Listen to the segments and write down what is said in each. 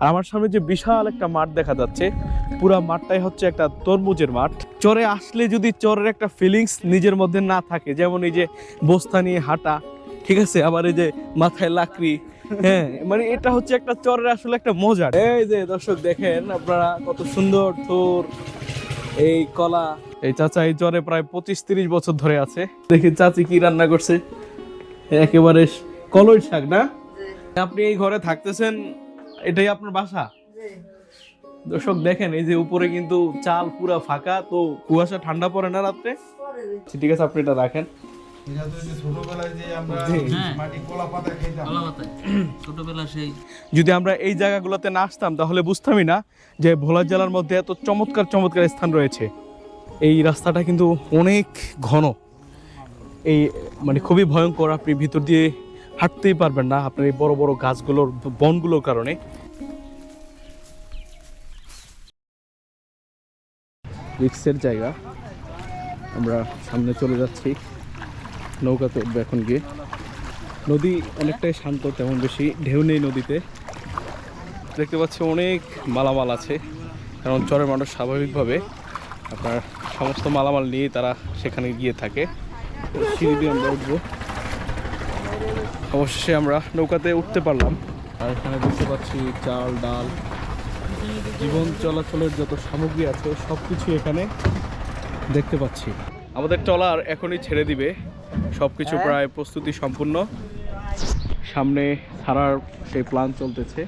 আর আমার সামনে যে বিশাল একটা মাঠ দেখা যাচ্ছে পুরা মাঠটাই হচ্ছে একটা তরমুজের মাঠ। চরে আসলে যদি চরের একটা ফিলিংস নিজের মধ্যে না থাকে যেমন এই যে বস্তা নিয়ে হাঁটা ঠিক আছে? আবার এই যে মাথায় লাকড়ি হ্যাঁ মানে এটা হচ্ছে একটা চরের আসলে একটা মজা এই যে দর্শক দেখেন আপনারা কত সুন্দর থোর এই কলা। এই চাচা এই চরে প্রায় পঁচিশ তিরিশ বছর ধরে আছে। দেখি চাচি কি রান্না করছে? একেবারে কলই শাক না? আপনি এই ঘরে থাকতেছেন এটাই আপনার বাসা? দর্শক দেখেন এই যে উপরে কিন্তু চাল পুরা ফাঁকা তো কুয়াশা ঠান্ডা পড়ে না রাত্রে? আচ্ছা, ঠিক আছে আপনি এটা রাখেন। এটা তো ওই যে ছোটবেলায় যে আমরা জি। মাটি কলা পাতা খাইতাম কলা পাতায়। ছোটবেলা সেই যদি আমরা এই জায়গাগুলোতে না আসতাম তাহলে বুঝতামই না যে ভোলা জেলার মধ্যে এত চমৎকার চমৎকার স্থান রয়েছে। এই রাস্তাটা কিন্তু অনেক ঘন। এই মানে খুবই ভয়ঙ্কর আপনি ভিতর দিয়ে হাঁটতেই পারবেন না আপনার এই বড় বড় গাছগুলোর বনগুলোর কারণে। রিক্সের জায়গা। আমরা সামনে চলে যাচ্ছি নৌকাতে উঠবো এখন গিয়ে। নদী অনেকটাই শান্ত, তেমন বেশি ঢেউ নেই নদীতে। দেখতে পাচ্ছি অনেক মালামাল আছে, কারণ চরের মানুষ স্বাভাবিকভাবে আপনার সমস্ত মালামাল নিয়ে তারা সেখানে গিয়ে থাকে। সিঁড়ি দিয়ে আমরা উঠবো। অবশেষে আমরা নৌকাতে উঠতে পারলাম। আর এখানে দেখতে পাচ্ছি চাল ডাল জীবন চলাচলের যত সামগ্রী আছে সব কিছু এখানে দেখতে পাচ্ছি। আমাদের ট্রলার এখনই ছেড়ে দিবে। সব কিছু প্রায় প্রস্তুতি সম্পূর্ণ। সামনে ছাড়ার সেই প্ল্যান চলতেছে।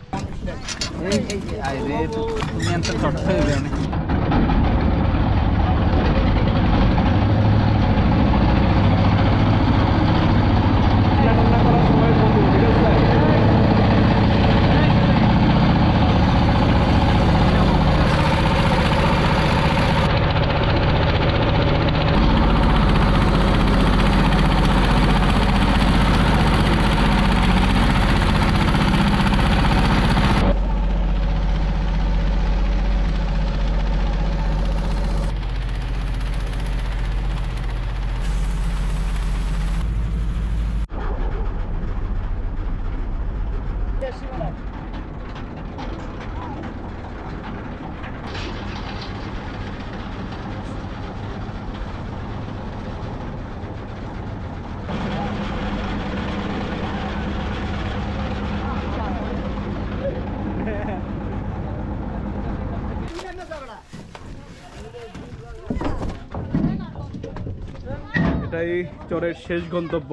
এটাই চরের শেষ গন্তব্য।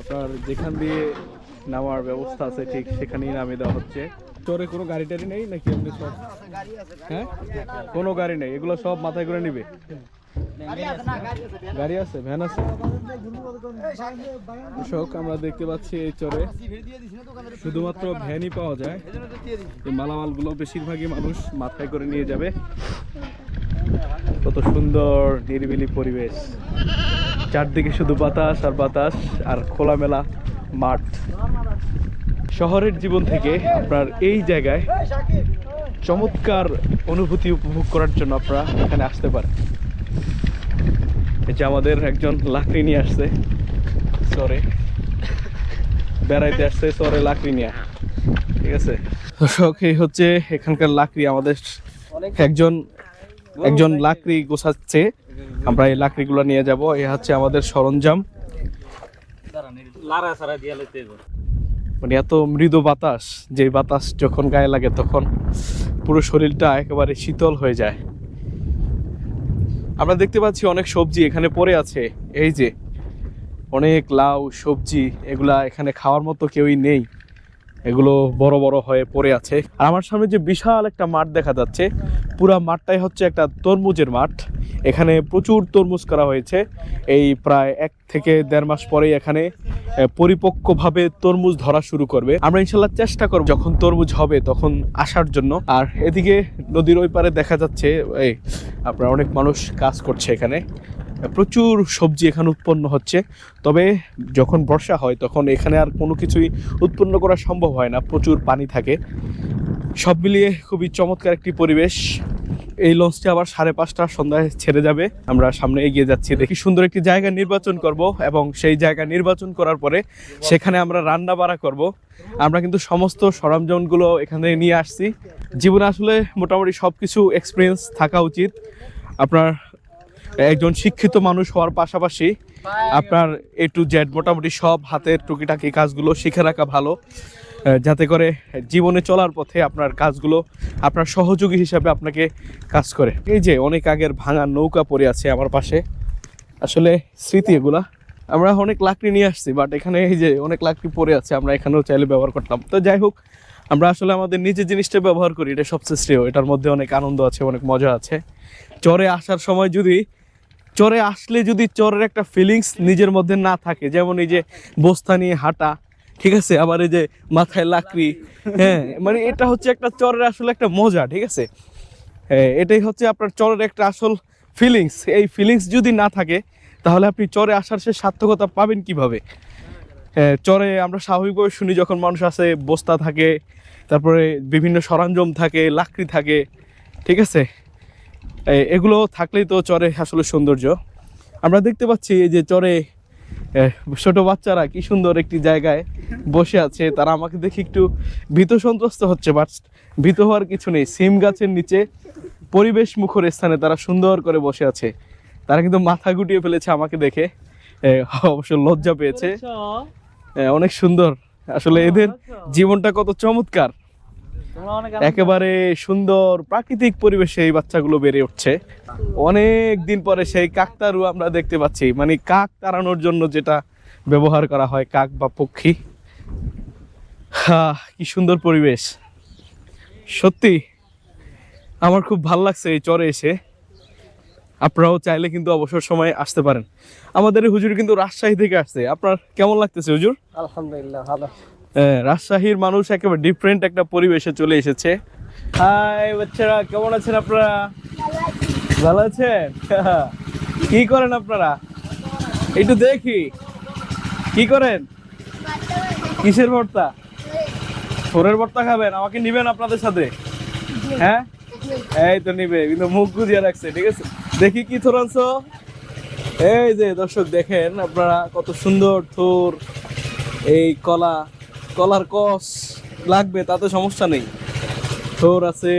আপনার যেখান দিয়ে নামার ব্যবস্থা আছে ঠিক সেখানেই নামিয়ে দেওয়া হচ্ছে। চরে কোনো গাড়ি টাড়ি নেই নাকি এমনি সব? হ্যাঁ? কোনো গাড়ি নেই এগুলো সব মাথায় করে নিবে। গাড়ি আছে ভ্যান আছে? দর্শক আমরা দেখতে পাচ্ছি এই চরে শুধুমাত্র ভ্যানই পাওয়া যায়। এই মালামালগুলো বেশিরভাগই মানুষ মাথায় করে নিয়ে যাবে। কত সুন্দর, নিরিবিলি পরিবেশ। চারদিকে শুধু বাতাস আর বাতাস আর খোলামেলা মাঠ। শহরের জীবন থেকে আপনার এই জায়গায় চমৎকার অনুভূতি উপভোগ করার জন্য আপনারা এখানে আসতে পারেন। যে আমাদের একজন লাকড়ি নিয়ে আসছে। সরে বেড়াইতে আসছে সরে লাকড়ি নিয়ে। ঠিক আছে? দর্শক, এই হচ্ছে এখানকার লাকড়ি, আমাদের একজন একজন লাকড়ি গোছাচ্ছে। আমরা এই লাকড়িগুলো নিয়ে যাব। এ হচ্ছে আমাদের সরঞ্জাম। মানে এত মৃদু বাতাস যে বাতাস যখন গায়ে লাগে তখন পুরো শরীরটা একেবারে শীতল হয়ে যায়। আমরা দেখতে পাচ্ছি অনেক সবজি এখানে পড়ে আছে। এই যে অনেক লাউ সবজি এগুলা এখানে খাওয়ার মতো কেউই নেই। এগুলো বড় বড় হয়ে পড়ে আছে। আর আমার সামনে যে বিশাল একটা মাঠ দেখা যাচ্ছে, পুরা মাঠটাই হচ্ছে একটা তরমুজের মাঠ। এখানে প্রচুর তরমুজ করা হয়েছে। এই প্রায় এক থেকে দেড় মাস পরেই এখানে পরিপক্কভাবে তরমুজ ধরা শুরু করবে। আমরা ইনশাল্লাহ চেষ্টা করব যখন তরমুজ হবে তখন আসার জন্য। আর এদিকে নদীর ওই পারে দেখা যাচ্ছে, এই, আপনার অনেক মানুষ কাজ করছে এখানে। প্রচুর সবজি এখানে উৎপন্ন হচ্ছে। তবে যখন বর্ষা হয়, তখন এখানে আর কোনো কিছুই উৎপন্ন করা সম্ভব হয় না। প্রচুর পানি থাকে। সব মিলিয়ে খুবই চমৎকার একটি পরিবেশ। এই লঞ্চটি আবার সাড়ে পাঁচটার সন্ধ্যায় ছেড়ে যাবে। আমরা সামনে এগিয়ে যাচ্ছি। দেখি সুন্দর একটি জায়গা নির্বাচন করব এবং সেই জায়গা নির্বাচন করার পরে সেখানে আমরা রান্না বাড়া করব। আমরা কিন্তু সমস্ত সরঞ্জামগুলো এখানে নিয়ে আসছি। জীবনে আসলে মোটামুটি সব কিছু এক্সপিরিয়েন্স থাকা উচিত। আপনার একজন শিক্ষিত মানুষ হওয়ার পাশাপাশি আপনার এ টু জেড মোটামুটি সব হাতের টুকিটাকি কাজগুলো শিখে রাখা ভালো। যাতে করে জীবনে চলার পথে আপনার কাজগুলো আপনার সহযোগী হিসাবে আপনাকে কাজ করে। এই যে অনেক আগের ভাঙা নৌকা পড়ে আছে আমার পাশে। আসলে স্মৃতি এগুলা। আমরা অনেক লাকড়ি নিয়ে আসছি বাট এখানে এই যে অনেক লাকড়ি পড়ে আছে আমরা এখানেও চাইলে ব্যবহার করতাম। তো যাই হোক আমরা আসলে আমাদের নিজের জিনিসটা ব্যবহার করি এটা সবচেয়ে শ্রেয়। এটার মধ্যে অনেক আনন্দ আছে অনেক মজা আছে। চরে আসার সময় যদি চরে আসলে যদি চরের একটা ফিলিংস নিজের মধ্যে না থাকে যেমন এই যে বস্তা নিয়ে হাঁটা ঠিক আছে? আবার এই যে মাথায় লাকড়ি হ্যাঁ মানে এটা হচ্ছে একটা চরের আসলে একটা মজা ঠিক আছে? হ্যাঁ, এটাই হচ্ছে আপনার চরের একটা আসল ফিলিংস এই ফিলিংস যদি না থাকে তাহলে আপনি চরে আসার সে সার্থকতা পাবেন কীভাবে? হ্যাঁ, চরে আমরা স্বাভাবিকভাবে শুনি যখন মানুষ আসে বস্তা থাকে তারপরে বিভিন্ন সরঞ্জাম থাকে লাকড়ি থাকে ঠিক আছে? এগুলো থাকলেই তো চরে আসলে সৌন্দর্য। আমরা দেখতে পাচ্ছি এই যে চরে ছোট বাচ্চারা কি সুন্দর একটি জায়গায় বসে আছে। তারা আমাকে দেখে একটু ভীত সন্ত্রস্ত হচ্ছে বাট ভীত হওয়ার কিছু নেই। সিম গাছের নিচে পরিবেশ মুখর স্থানে তারা সুন্দর করে বসে আছে। তারা কিন্তু মাথা গুটিয়ে ফেলেছে আমাকে দেখে। অবশ্য লজ্জা পেয়েছে। অনেক সুন্দর। আসলে এদের জীবনটা কত চমৎকার। একেবারে সুন্দর প্রাকৃতিক পরিবেশে এই বাচ্চাগুলো বেড়ে উঠছে। অনেক দিন পরে সেই কাকতারু আমরা দেখতে পাচ্ছি। মানে কাক তাড়ানোর জন্য যেটা ব্যবহার করা হয় কাক বা পক্ষী। হা, কি সুন্দর পরিবেশ। সত্যি আমার খুব ভালো লাগছে এই চরে এসে। আপনারাও চাইলে কিন্তু অবসর সময় আসতে পারেন। আমাদের হুজুর কিন্তু রাজশাহী থেকে আসছে। আপনার কেমন লাগতেছে হুজুর? আলহামদুলিল্লাহ ভালো। রাজশাহীর মানুষ একেবারে ডিফারেন্ট একটা পরিবেশে চলে এসেছে। হাই বাচ্চারা, কেমন আছেন আপনারা? ভালো আছেন? কি করেন আপনারা? একটু দেখি। কি করেন? কিসের ভর্তা? ফোরের ভর্তা খাবেন? আমাকে নিবেন আপনাদের সাথে? হ্যাঁ? এই তো নিবে, কিন্তু মুখ গুজিয়ে রাখছে, ঠিক আছে? দেখি কি থোর আনছো? এই যে, দর্শক দেখেন আপনারা কত সুন্দর থোর, এই কলা। কলার কস লাগবে তাতে সমস্যা নেই। থোর আছে।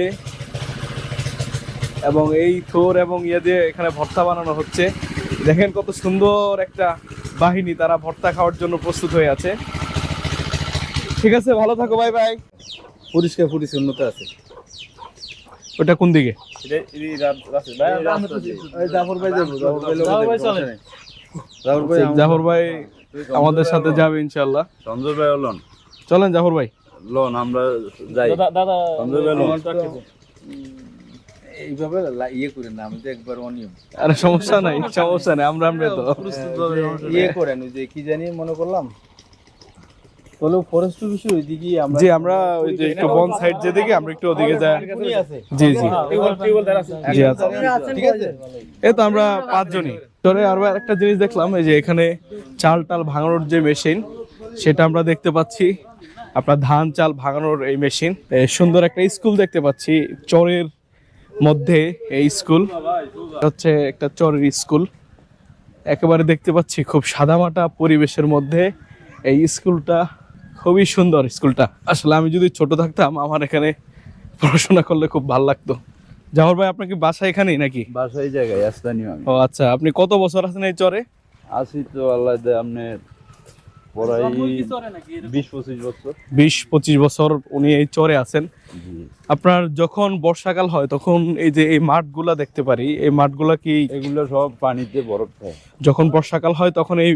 এবং এই থোর এবং ইয়ে দিয়ে এখানে ভর্তা বানানো হচ্ছে। দেখেন কত সুন্দর একটা বাহিনী তারা ভর্তা খাওয়ার জন্য প্রস্তুত হয়ে আছে। ঠিক আছে ভালো থাকো বাই বাই। পরিষ্কার পরিচ্ছন্নতা আছে। ওটা কোন দিকে? জাফর ভাই যাব জাফর ভাই লোক জাফর ভাই চলে। জাফর ভাই জাফর ভাই আমাদের সাথে যাবে ইনশাল্লাহ সঞ্জয় ভাই লন চলেন জাফর ভাই। লন আমরা যাই। দাদা এইভাবে ইয়ে করেন না আমি তো একবার অনিয়ম। আরে সমস্যা নাই সমস্যা নাই আমরা আমরা তো। ইয়ে করেন যে কি জানি মনে করলাম তাহলে ফরেস্ট অফিসে ওইদিকে আমরা জি আমরা ওই যে একটু বন সাইড যেদিকে আমরা একটু ওদিকে যাই। জি জি। জি আচ্ছা ঠিক আছে। এই তো আমরা পাঁচজনই। তোরে আরও একটা জিনিস দেখলাম এই যে এখানে চাল টাল ভাঙানোর যে মেশিন সেটা আমরা দেখতে পাচ্ছি। আপনার ধান চাল ভাঙানোর এই মেশিন। সুন্দর একটা স্কুল দেখতে পাচ্ছি চরের মধ্যে এই স্কুল। হচ্ছে একটা চরের স্কুল। একেবারে দেখতে পাচ্ছি খুব সাদামাটা পরিবেশের মধ্যে এই স্কুলটা। খুবই সুন্দর স্কুলটা। আসলে আমি যদি ছোট থাকতাম আমার এখানে পড়াশোনা করলে খুব ভালো লাগতো। জাহর ভাই আপনার কি বাসা এখানেই নাকি? বাসা এই জায়গায় স্থানীয় ও আচ্ছা আপনি কত বছর আছেন এই চরে? আছি তো আল্লাহ আপনার বিশ পঁচিশ বছর। বিশ পঁচিশ বছর উনি এই চরে আছেন। আপনার যখন বর্ষাকাল হয় তখন এই যে এই মাঠগুলা দেখতে পারি এই মাঠগুলা কি এগুলো সব পানিতে বরফ খায় যখন বর্ষাকাল হয় তখন এই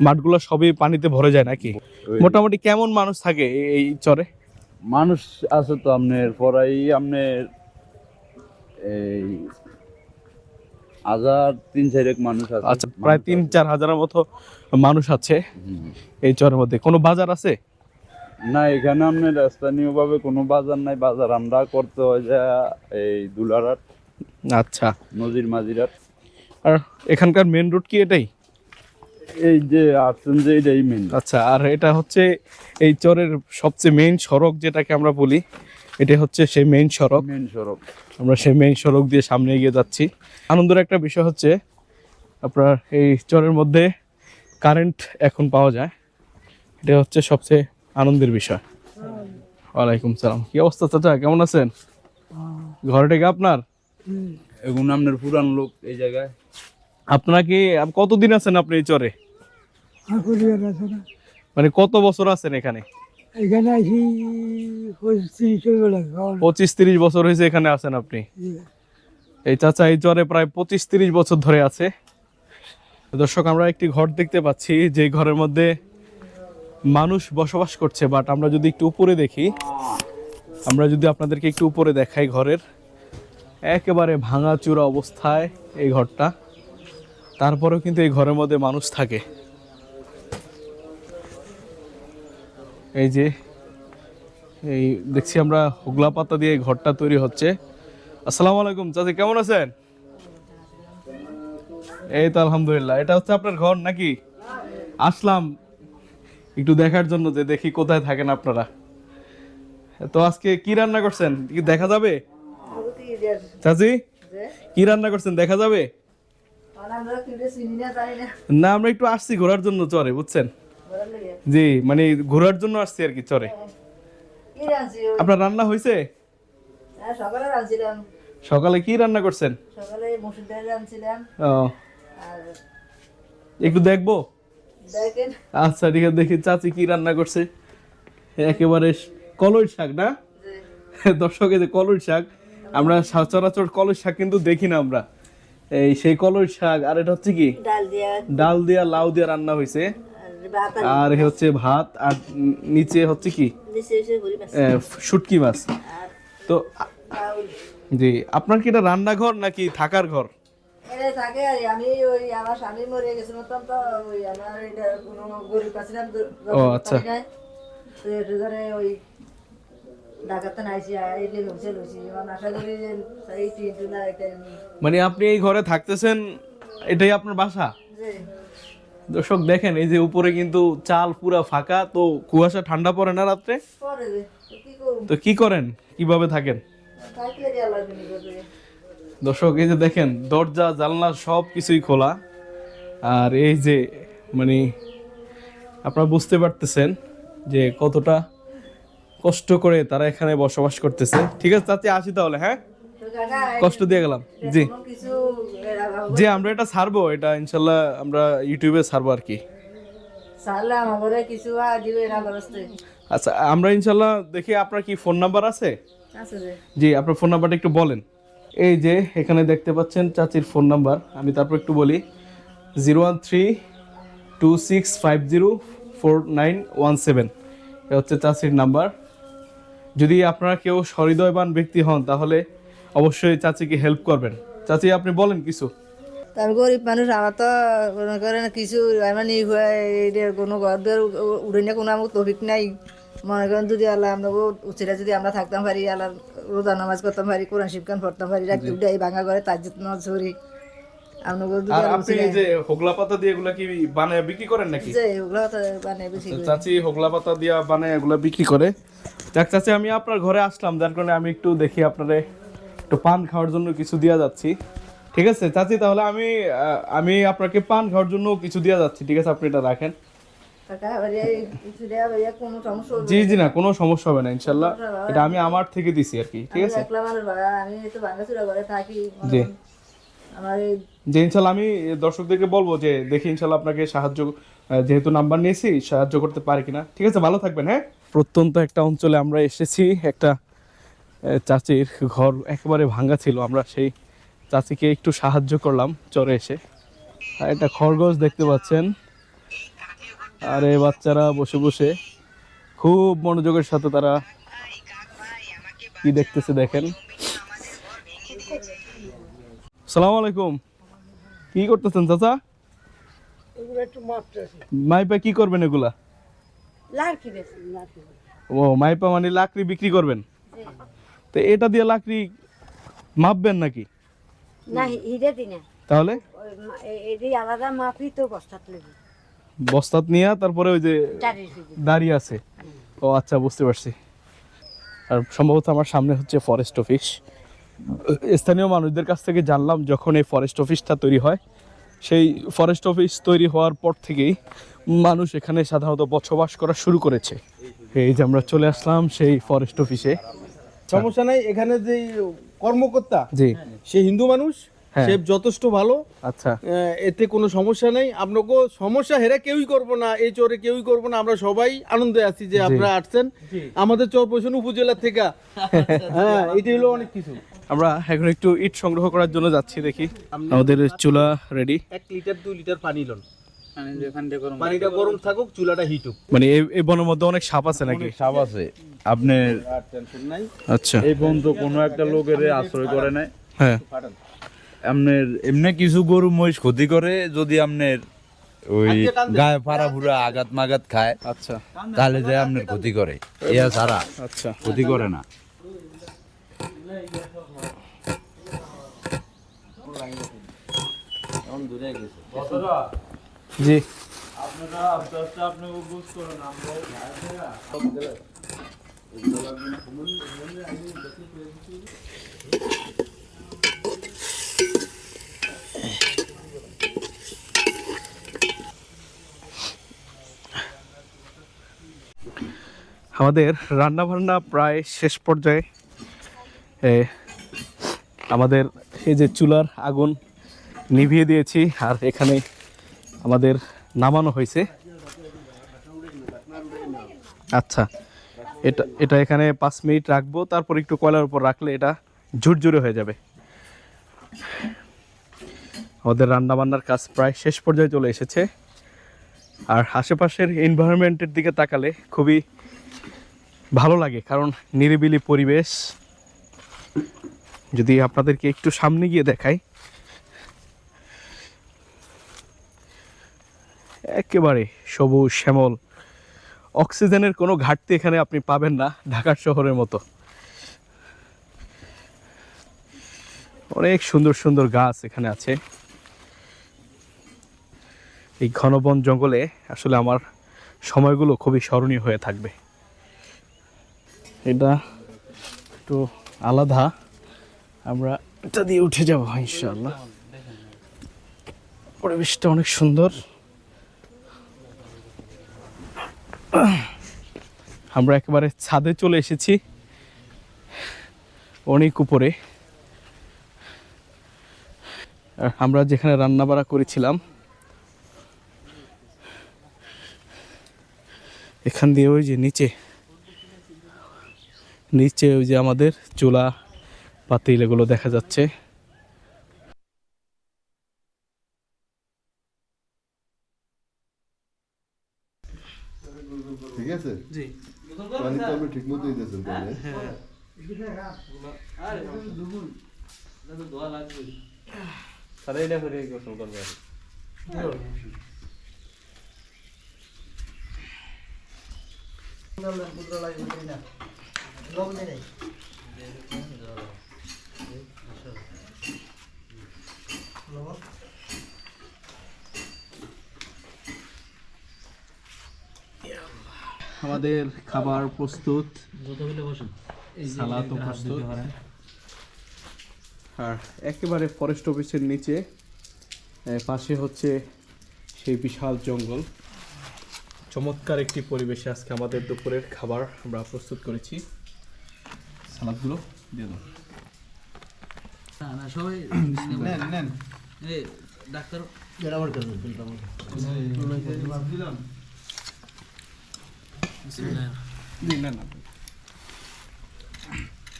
মাঠগুলো সবই পানিতে ভরে যায় নাকি? মোটামুটি কেমন মানুষ থাকে এই- এই চরে? মানুষ আছে তো আপনার পরাই আপনার এই হাজার তিন চারেক মানুষ আছে। আচ্ছা প্রায় তিন চার হাজারের মতো মানুষ আছে? এই চরের মধ্যে কোনো বাজার আছে? না এখানে আপনার স্থানীয় ভাবে কোনো বাজার নাই। বাজার আমরা করতে হয় যে এই দুলারাট আচ্ছা। নজির মাঝিরাট আর এখানকার মেন রোড কি এটাই? এই যে আসছেন যে এইটাই মেন আচ্ছা আর এটা হচ্ছে এই চরের সবচেয়ে মেইন সড়ক যেটাকে আমরা বলি এটা হচ্ছে সেই মেইন সড়ক। মেন সড়ক। আমরা সেই মেইন সড়ক দিয়ে সামনে এগিয়ে যাচ্ছি। আনন্দের একটা বিষয় হচ্ছে আপনার এই চরের মধ্যে কারেন্ট এখন পাওয়া যায় এটা হচ্ছে সবচেয়ে আনন্দের বিষয়। ওয়ালাইকুম সালাম। কি অবস্থা চাচা? কেমন আছেন? ঘরে কি আপনার? এখন আপনার পুরান লোক এই জায়গায়। আপনারা কি কতদিন আছেন আপনি এই চরে? মানে কত বছর আছেন এখানে? এখানে পঁচিশ তিরিশ বছর হয়েছে এখানে আছেন আপনি। এই চাচা এই চরে প্রায় পঁচিশ তিরিশ বছর ধরে আছে। দর্শক, আমরা একটি ঘর দেখতে পাচ্ছি যে ঘরের মধ্যে মানুষ বসবাস করছে বাট আমরা যদি একটু উপরে দেখি, আমরা যদি আপনাদেরকে একটু উপরে দেখাই ঘরের, একেবারে ভাঙাচুরা অবস্থায় এই ঘরটা, তারপরেও কিন্তু এই ঘরের মধ্যে মানুষ থাকে। এই যে, এই দেখছি আমরা হুগলা পাতা দিয়ে ঘরটা তৈরি হচ্ছে। আসসালামু আলাইকুম, চাচি কেমন আছেন? এই তো আলহামদুলিল্লাহ। এটা হচ্ছে আপনার ঘর নাকি? আসলাম। একটু দেখার জন্য যে দেখি কোথায় থাকেন আপনারা। তো আজকে কি রান্না করছেন? কি দেখা যাবে? চাচি কি রান্না করছেন? দেখা যাবে? না আমরা একটু আসছি ঘোরার জন্য চরে বুঝছেন? জি মানে ঘোরার জন্য আসছি আর কি চরে। আপনার রান্না হয়েছে সকালে রাঁধছিলাম। কি রান্না করছেন? সকালে মসুর ডাল রাঁধছিলাম। ও। একটু দেখব? আচ্ছা ঠিক আছে দেখি চাচি কি রান্না করছে। একেবারে কলই শাক না? দর্শক এই যে কলই শাক আমরা সচরাচর কলই শাক কিন্তু দেখি না আমরা। এই সেই কলই শাক আর এটা হচ্ছে কি? ডাল দিয়া। ডাল দিয়া লাউ দিয়া রান্না হয়েছে। আর এ হচ্ছে ভাত আর নিচে হচ্ছে কি? শুটকি মাছ। তো জি আপনার কি এটা রান্নাঘর নাকি থাকার ঘর? এরে থাকে আর আমি ওই আমার স্বামী মরে গেছে। মতন তো ওই আমার এটা কোনো গরিব পাচ্ছিলাম ও, আচ্ছা। তো ধরে ওই মানে আপনি এই ঘরে থাকতেছেন এটাই আপনার বাসা? দর্শক দেখেন এই যে উপরে কিন্তু চাল পুরা ফাঁকা তো কুয়াশা ঠান্ডা পড়ে না রাত্রে? তো কি করেন? কীভাবে থাকেন? দর্শক এই যে দেখেন দরজা জানলা সব কিছুই খোলা। আর এই যে মানে আপনারা বুঝতে পারতেছেন যে কতটা কষ্ট করে তারা এখানে বসবাস করতেছে। ঠিক আছে চাচি আসি তাহলে হ্যাঁ? কষ্ট দিয়ে গেলাম। জি। জি আমরা এটা ছাড়বো এটা ইনশাল্লাহ আমরা ইউটিউবে ছাড়বো আর কি। আচ্ছা আমরা ইনশাল্লাহ দেখি আপনার কি ফোন নাম্বার আছে? জি আপনার ফোন নাম্বারটা একটু বলেন। এই যে এখানে দেখতে পাচ্ছেন চাচির ফোন নাম্বার। আমি তারপর একটু বলি, zero one three two six five zero four nine one seven. এ হচ্ছে চাচির নাম্বার। যদি আপনারা কেউ সহৃদয়বান ব্যক্তি হন, তাহলে অবশ্যই চাচিকে হেল্প করবেন। চাচি, আপনি বলেন কিছু। তার গরিব মানুষ, আমার তো মনে করেন কিছু আমার নি হয়ে কোনো দুয়ার উড়ে নিয়ে কোনো আমার তফিক নাই। মনে করেন যদি আল্লাহ আমরা উচিরা যদি আমরা থাকতাম পারি আল্লাহ রোজা নামাজ করতাম পারি কোরআন শিবকান পড়তাম পারি রাখতে উঠে এই ভাঙা ঘরে তার যত্ন আর আপনি যে হোগলা পাতা দিয়ে এগুলা কি বানায় বিক্রি করেন নাকি? করে। চাচি হোগলা পাতা দিয়া বানায় এগুলা বিক্রি করে। যাক চাচি আমি আপনার ঘরে আসলাম যার কারণে আমি একটু দেখি আপনারে একটু পান খাওয়ার জন্য কিছু দিয়া যাচ্ছি। ঠিক আছে চাচি তাহলে আমি আমি আপনাকে পান খাওয়ার জন্য কিছু দিয়া যাচ্ছি। ঠিক আছে আপনি এটা রাখেন। জি জি না কোনো সমস্যা হবে না ইনশাল্লাহ। এটা আমি আমার থেকে দিছি আর কি ঠিক আছে? জি। যে ইনশাল্লাহ আমি দর্শকদেরকে বলব যে দেখি ইনশাল্লাহ আপনাকে সাহায্য যেহেতু নাম্বার নিয়েছি সাহায্য করতে পারি কিনা। ঠিক আছে ভালো থাকবেন হ্যাঁ? প্রত্যন্ত একটা অঞ্চলে আমরা এসেছি একটা চাচির ঘর একেবারে ভাঙ্গা ছিল আমরা সেই চাচিকে একটু সাহায্য করলাম চরে এসে। একটা খরগোশ দেখতে পাচ্ছেন। আর এই বাচ্চারা বসে বসে খুব মনোযোগের সাথে তারা কি দেখতেছে দেখেন। সালাম আলাইকুম। কি করতেছেন চাচা? মাইপা কি করবেন এগুলা? ও মাইপা মানে লাকড়ি বিক্রি করবেন? তো এটা দিয়ে লাকড়ি মাপবেন নাকি? না হিরে দিনে। তাহলে? আলাদা মাপি তো বস্তাত বস্তাত নিয়ে তারপরে ওই যে দাঁড়িয়ে আছে। ও আচ্ছা বুঝতে পারছি। আর সম্ভবত আমার সামনে হচ্ছে ফরেস্ট অফিস স্থানীয় মানুষদের কাছ থেকে জানলাম যখন এই ফরেস্ট অফিসটা তৈরি হয়। সেই ফরেস্ট অফিস তৈরি হওয়ার পর থেকেই মানুষ এখানে সাধারণত বসবাস করা শুরু করেছে। এই যে আমরা চলে আসলাম সেই ফরেস্ট অফিসে সমস্যা নাই এখানে যে কর্মকর্তা জি। সে হিন্দু মানুষ। হ্যাঁ। সে যথেষ্ট ভালো। আচ্ছা। এতে কোনো সমস্যা নেই। আপনাকে সমস্যা হেরা কেউই করব না এই চরে কেউই করব না। আমরা সবাই আনন্দে আছি যে আপনারা আসছেন। আমাদের চর পয়সন উপজেলা থেকে হ্যাঁ এটা হলো অনেক কিছু। আমরা এখন একটু ইট সংগ্রহ করার জন্য যাচ্ছি দেখি। আমাদের চুলা রেডি এক লিটার দুই লিটার পানি লন। মানে পানিটা গরম থাকুক চুলাটা হিট হোক। মানে এই এই বনের মধ্যে অনেক সাপ আছে নাকি? সাপ আছে। আপনার আচ্ছা। এই পর্যন্ত কোনো একটা লোকের আশ্রয় করে নাই। হ্যাঁ। আপনার এমনি কিছু গরু মহিষ ক্ষতি করে যদি আপনার ওই গায়ে পাড়া ফুরা আঘাত মাঘাত খায় আচ্ছা। তাহলে যে আপনার ক্ষতি করে। ইয়া ছাড়া আচ্ছা। ক্ষতি করে না। জি। আমাদের রান্না বান্না প্রায় শেষ পর্যায়ে। আমাদের এই যে চুলার আগুন নিভিয়ে দিয়েছি, আর এখানে আমাদের নামানো হয়েছে। আচ্ছা এটা এটা এখানে পাঁচ মিনিট রাখব, তারপর একটু কয়লার উপর রাখলে এটা ঝুরঝুরে হয়ে যাবে। আমাদের রান্না বান্নার কাজ প্রায় শেষ পর্যায়ে চলে এসেছে। আর আশেপাশের এনভায়রনমেন্টের দিকে তাকালে খুবই ভালো লাগে, কারণ নিরিবিলি পরিবেশ। যদি আপনাদেরকে একটু সামনে গিয়ে দেখাই, একেবারে সবুজ শ্যামল, অক্সিজেনের কোনো ঘাটতি এখানে আপনি পাবেন না ঢাকার শহরের মতো। অনেক সুন্দর সুন্দর গাছ এখানে আছে। এই ঘনবন জঙ্গলে আসলে আমার সময়গুলো খুবই স্মরণীয় হয়ে থাকবে। এটা একটু আলাদা। আমরা এটা দিয়ে উঠে যাব, ইনশাআল্লাহ। পরিবেশটা অনেক সুন্দর। আমরা একেবারে ছাদে চলে এসেছি। অনেক উপরে। আমরা যেখানে রান্না বাড়া করেছিলাম এখান দিয়ে ওই যে নিচে নিচে ওই যে আমাদের চুলা পাতিল এগুলো দেখা যাচ্ছে। ঠিক আছে? পানি তো আপনি ঠিক মতো দিতেছেন তাহলে। তাহলে এটা করে গোসল করবে আমাদের খাবার প্রস্তুত। সালাদ প্রস্তুত। আর একেবারে ফরেস্ট অফিসের নিচে পাশে হচ্ছে সেই বিশাল জঙ্গল। চমৎকার একটি পরিবেশে আজকে আমাদের দুপুরের খাবার আমরা প্রস্তুত করেছি। সালাদগুলো দিয়ে দাও। সবাই নেন নেন। এই ডাক্তার। না।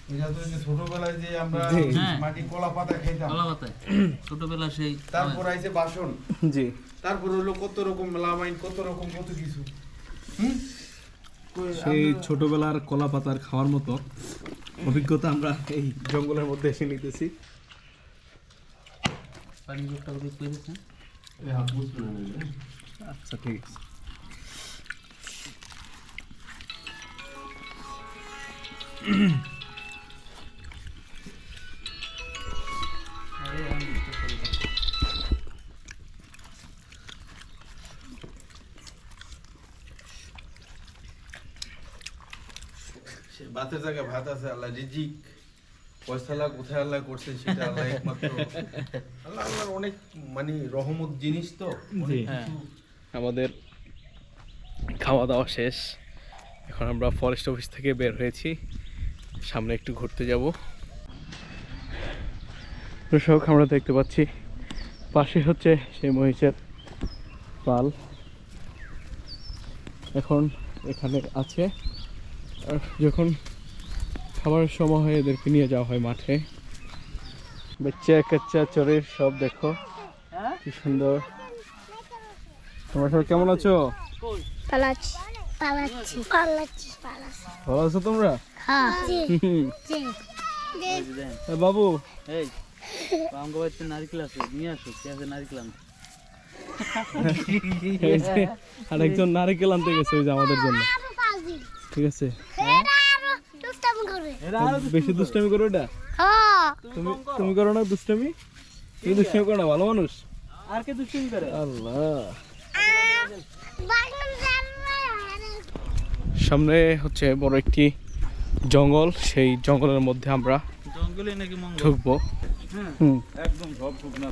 এটা তো যে ছোটবেলায় যে আমরা হ্যাঁ। মাটি কলা পাতা কলা ছোটবেলা সেই তারপর আইছে বাসন। জি। তারপর হলো কত রকম মেলামাইন কত রকম কত কিছু। হুম? সেই ছোটবেলার কলা পাতার খাওয়ার মতো অভিজ্ঞতা আমরা এই জঙ্গলের মধ্যে এসে নিতেছি। আচ্ছা ঠিক আছে। সে ভাতের জায়গায় ভাত আছে আল্লাহ রিজিক। পয়সালা কোথায় আল্লাহ করছেন সেটা আল্লাহ একমাত্র আল্লাহ আল্লাহর অনেক মানে রহমত জিনিস তো। জি। আমাদের খাওয়া দাওয়া শেষ। এখন আমরা ফরেস্ট অফিস থেকে বের হয়েছি। সামনে একটু ঘুরতে যাব। দর্শক আমরা দেখতে পাচ্ছি পাশে হচ্ছে সেই মহিষের পাল। এখন এখানে আছে আর যখন খাবারের সময় হয় এদেরকে নিয়ে যাওয়া হয় মাঠে। বাচ্চা কাচ্চা চোরের সব দেখো। কি সুন্দর। তোমার সবাই কেমন আছো? ভালো আছো তোমরা? হ্যাঁ। বাবু। এই বাড়িতে নারকেল আছে নিয়ে আসো নারকেল আনতে এই যে আরেকজন নারিকেল আনতে গেছে ওই যে আমাদের জন্য। ঠিক আছে। বেশি দুষ্টামি করো এটা? তুমি তুমি করো না দুষ্টামি? তুমি দুষ্টামি করো না ভালো মানুষ? আর কে দুষ্টিমি করে? আল্লাহ। সামনে হচ্ছে বড় একটি জঙ্গল সেই জঙ্গলের মধ্যে আমরা জঙ্গলে নাকি ঢুকবো। হুম। একদম সব শুকনা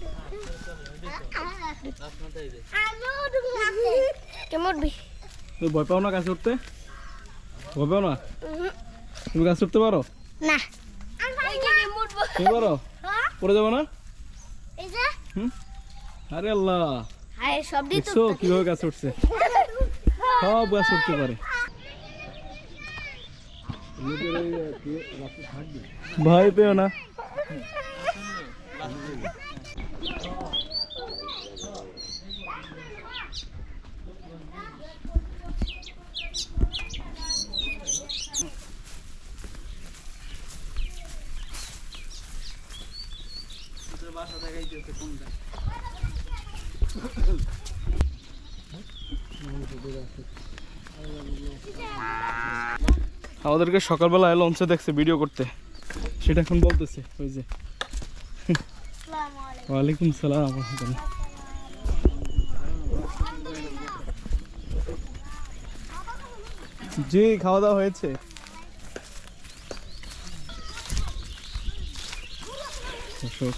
ভয় পাও না গাছ উঠতে? পাও না? তুমি গাছ উঠতে পারো? না। তুমি পারো? পড়ে যাব না? এই আরে আল্লাহ। দেখছ কীভাবে গাছ উঠছে? সব গাছ উঠতে পারে। ভয় পেও না। আমাদেরকে সকালবেলায় লঞ্চে দেখছে ভিডিও করতে। সেটা এখন বলতেছে, ওই যে। ওয়ালাইকুম সালাম জি, খাওয়া দাওয়া হয়েছে।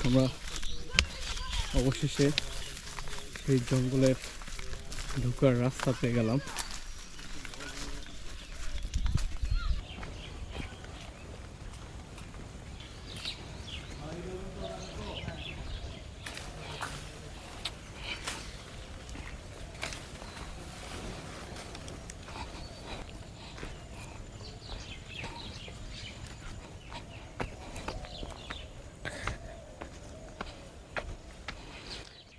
আমরা অবশেষে সেই জঙ্গলের ঢোকার রাস্তা পেয়ে গেলাম।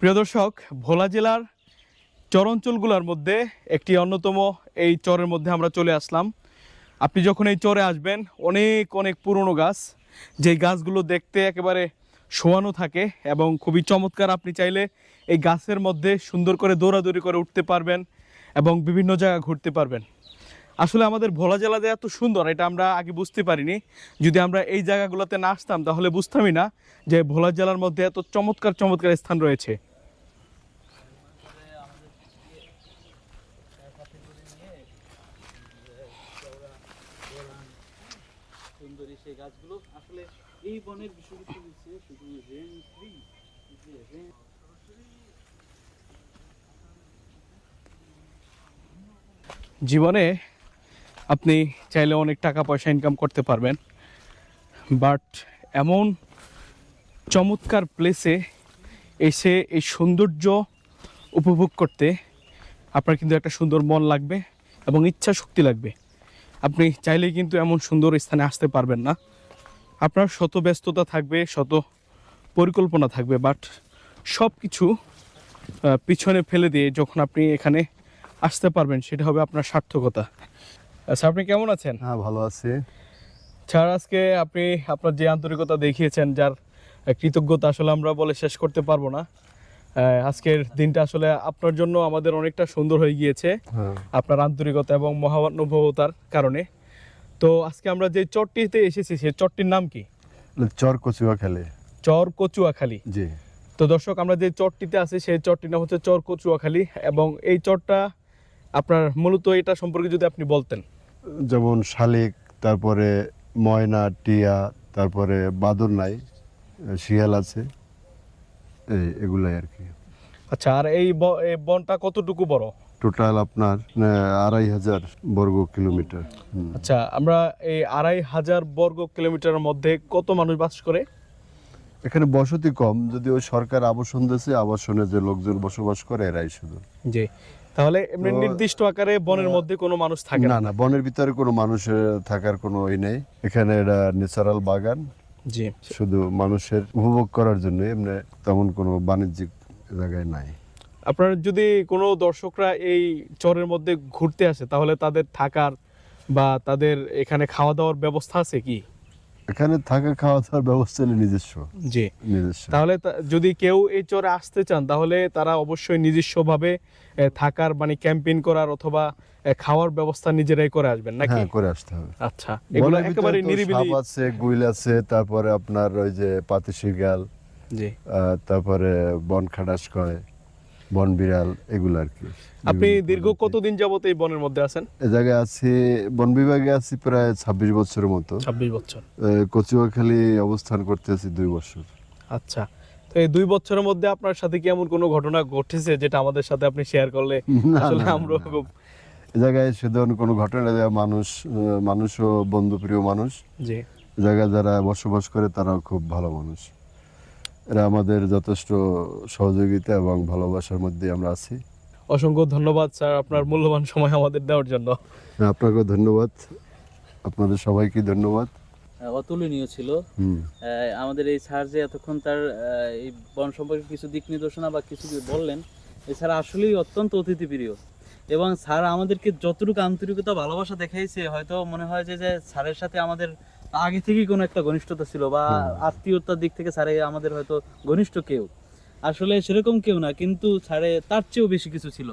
প্রিয় দর্শক, ভোলা জেলার চর অঞ্চলগুলোর মধ্যে একটি অন্যতম এই চরের মধ্যে আমরা চলে আসলাম। আপনি যখন এই চরে আসবেন, অনেক অনেক পুরনো গাছ যেই গাছগুলো দেখতে একেবারে শোয়ানো থাকে এবং খুবই চমৎকার, আপনি চাইলে এই গাছের মধ্যে সুন্দর করে দৌড়াদৌড়ি করে উঠতে পারবেন এবং বিভিন্ন জায়গা ঘুরতে পারবেন। আসলে আমাদের ভোলা জেলা যে এত সুন্দর, এটা আমরা আগে বুঝতে পারিনি। যদি আমরা এই জায়গাগুলোতে না আসতাম, তাহলে বুঝতামই না যে ভোলা জেলার মধ্যে এত চমৎকার চমৎকার স্থান রয়েছে সুন্দরী সেই গাছগুলো আসলে এই বনের বিষয়বস্তু হচ্ছে শুধু রেন ট্রি রেন জীবনে আপনি চাইলে অনেক টাকা পয়সা ইনকাম করতে পারবেন বাট এমন চমৎকার প্লেসে এসে এই সৌন্দর্য উপভোগ করতে আপনার কিন্তু একটা সুন্দর মন লাগবে এবং ইচ্ছা শক্তি লাগবে। আপনি চাইলেই কিন্তু এমন সুন্দর স্থানে আসতে পারবেন না। আপনার শত ব্যস্ততা থাকবে শত পরিকল্পনা থাকবে বাট সব কিছু পিছনে ফেলে দিয়ে যখন আপনি এখানে আসতে পারবেন সেটা হবে আপনার সার্থকতা। আচ্ছা আপনি কেমন আছেন? হ্যাঁ ভালো আছি। স্যার আজকে আপনি আপনার যে আন্তরিকতা দেখিয়েছেন যার কৃতজ্ঞতা আসলে আমরা বলে শেষ করতে পারব না আজকের দিনটা আসলে আপনার জন্য আমাদের অনেকটা সুন্দর হয়ে গিয়েছে হ্যাঁ। আপনার আন্তরিকতা এবং মহানুভবতার কারণে। তো আজকে আমরা যে চরটিতে এসেছি সেই চরটির নাম কি? চর কচুয়া খেলে। চর কচুয়াখালী জি। তো দর্শক আমরা যে চরটিতে আছি সেই চরটির নাম হচ্ছে চর কচুয়াখালী এবং এই চরটা আপনার মূলত এটা সম্পর্কে যদি আপনি বলতেন। যেমন শালিক তারপরে ময়না টিয়া তারপরে বাদর নাই শিয়াল আছে এই এগুলাই আর কি। আচ্ছা আর এই বনটা কতটুকু বড়? টোটাল আপনার আড়াই হাজার বর্গ কিলোমিটার। আচ্ছা আমরা এই আড়াই হাজার বর্গ কিলোমিটারের মধ্যে কত মানুষ বাস করে? এখানে বসতি কম যদিও সরকার আবাসন দিয়েছে আবাসনে যে লোকজন বসবাস করে এরাই শুধু। জি। তাহলে এমনি নির্দিষ্ট আকারে বনের মধ্যে কোনো মানুষ থাকে না না? বনের ভিতরে কোনো মানুষের থাকার কোনো ই নেই। এখানে এটা ন্যাচারাল বাগান। জি। শুধু মানুষের উপভোগ করার জন্য এমনি তেমন কোনো বাণিজ্যিক জায়গায় নাই। আপনার যদি কোনো দর্শকরা এই চরের মধ্যে ঘুরতে আসে তাহলে তাদের থাকার বা তাদের এখানে খাওয়া দাওয়ার ব্যবস্থা আছে কি? এখানে থাকা খাওয়া দাওয়ার ব্যবস্থা নেই নিজস্ব। জি। নিজস্ব। তাহলে যদি কেউ এই চরে আসতে চান তাহলে তারা অবশ্যই নিজস্বভাবে থাকার মানে ক্যাম্পেইন করার অথবা খাওয়ার ব্যবস্থা নিজেরাই করে আসবেন নাকি? হ্যাঁ করে আসতে হবে। আচ্ছা এগুলো একেবারে নিরিবিলি। আছে গুইল আছে তারপরে আপনার ওই যে পাতি শিগাল জি। তারপরে বন খাটাস কয় বন বিড়াল এগুলো আর কি। আপনি দীর্ঘ কতদিন যাবত এই বনের মধ্যে আছেন? এ জায়গায় আছি বন বিভাগে আছি প্রায় ছাব্বিশ বছরের মতো। ছাব্বিশ বছর। কচুয়াখালী অবস্থান করতে আছি দুই বছর। আচ্ছা তো এই দুই বছরের মধ্যে আপনার সাথে কি এমন কোনো ঘটনা ঘটেছে যেটা আমাদের সাথে আপনি শেয়ার করলে আসলে আমরা খুব এ জায়গায় সে ধরনের কোনো ঘটনা নেই, মানুষ আহ, মানুষও বন্ধুপ্রিয় মানুষ। জি। জায়গায় যারা বসবাস করে তারাও খুব ভালো মানুষ। এরা আমাদের যথেষ্ট সহযোগিতা এবং ভালোবাসার মধ্যে আমরা আছি। অসংখ্য ধন্যবাদ স্যার আপনার মূল্যবান সময় আমাদের দেওয়ার জন্য। আপনাকেও ধন্যবাদ। আপনাদের সবাইকে ধন্যবাদ। অতুলনীয় ছিল। আমাদের এই স্যার যে এতক্ষণ তার আহ, এই বন সম্পর্কে কিছু দিক নির্দেশনা বা কিছু বললেন এছাড়া আসলেই অত্যন্ত অতিথিপ্রিয়। এবং স্যার আমাদেরকে যতটুকু আন্তরিকতা ভালোবাসা দেখাইছে হয়তো মনে হয় যে যে স্যারের সাথে আমাদের আগে থেকেই কোনো একটা ঘনিষ্ঠতা ছিল বা আত্মীয়তার দিক থেকে স্যারে আমাদের হয়তো ঘনিষ্ঠ কেউ। আসলে সেরকম কেউ না কিন্তু স্যারে তার চেয়েও বেশি কিছু ছিল।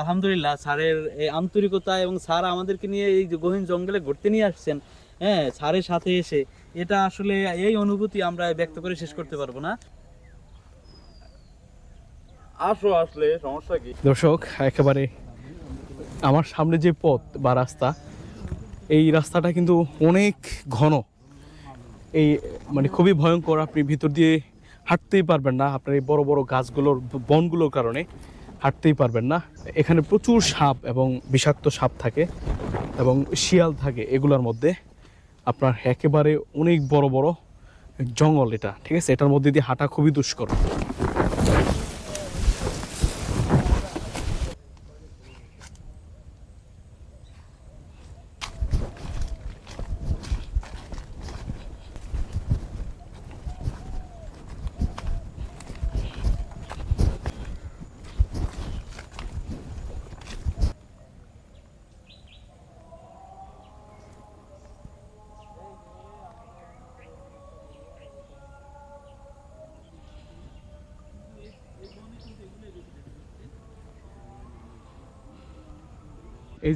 আলহামদুলিল্লাহ স্যারের এই আন্তরিকতা এবং স্যার আমাদেরকে নিয়ে এই যে গহীন জঙ্গলে ঘুরতে নিয়ে আসছেন হ্যাঁ স্যারের সাথে এসে এটা আসলে এই অনুভূতি আমরা ব্যক্ত করে শেষ করতে পারব না। আসো আসলে সমস্যা কি? দর্শক একেবারে আমার সামনে যে পথ বা রাস্তা এই রাস্তাটা কিন্তু অনেক ঘন। এই মানে খুবই ভয়ঙ্কর, আপনি ভিতর দিয়ে হাঁটতেই পারবেন না। আপনার এই বড় বড় গাছগুলোর, বনগুলোর কারণে হাঁটতেই পারবেন না। এখানে প্রচুর সাপ এবং বিষাক্ত সাপ থাকে এবং শিয়াল থাকে এগুলোর মধ্যে। আপনার একেবারে অনেক বড় বড় জঙ্গল এটা, ঠিক আছে? এটার মধ্যে দিয়ে হাঁটা খুবই দুষ্কর।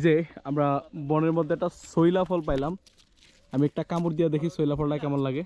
যে আমরা বনের মধ্যে একটা সইলা ফল পাইলাম। আমি একটা কামড় দিয়ে দেখি সইলা ফলটা কেমন লাগে।